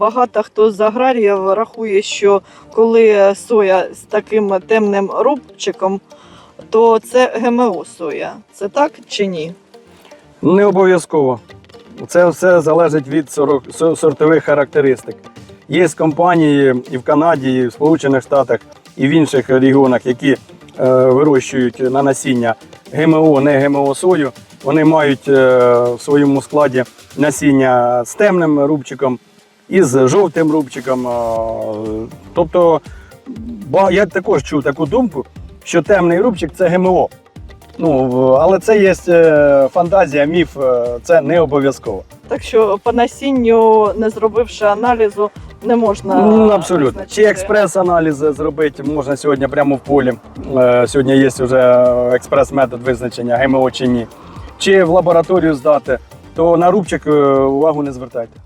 багато хто з аграріїв рахує, що коли соя з таким темним рубчиком, то це ГМО соя. Це так чи ні? Не обов'язково. Це все залежить від сортових характеристик. Є компанії і в Канаді, і в Сполучених Штатах, і в інших регіонах, які е, вирощують на насіння ГМО, не ГМО сою. Вони мають е, в своєму складі насіння з темним рубчиком і з жовтим рубчиком. Тобто, я також чув таку думку, що темний рубчик це ГМО. Ну, але це є е, фантазія, міф, е, це не обов'язково. Так що по насінню, не зробивши аналізу, не можна. Ну, абсолютно. визначити. Чи експрес-аналіз зробити можна сьогодні прямо в полі. Е, Сьогодні є вже експрес-метод визначення ГМО чи ні. Чи в лабораторію здати, то на рубчик увагу не звертайте.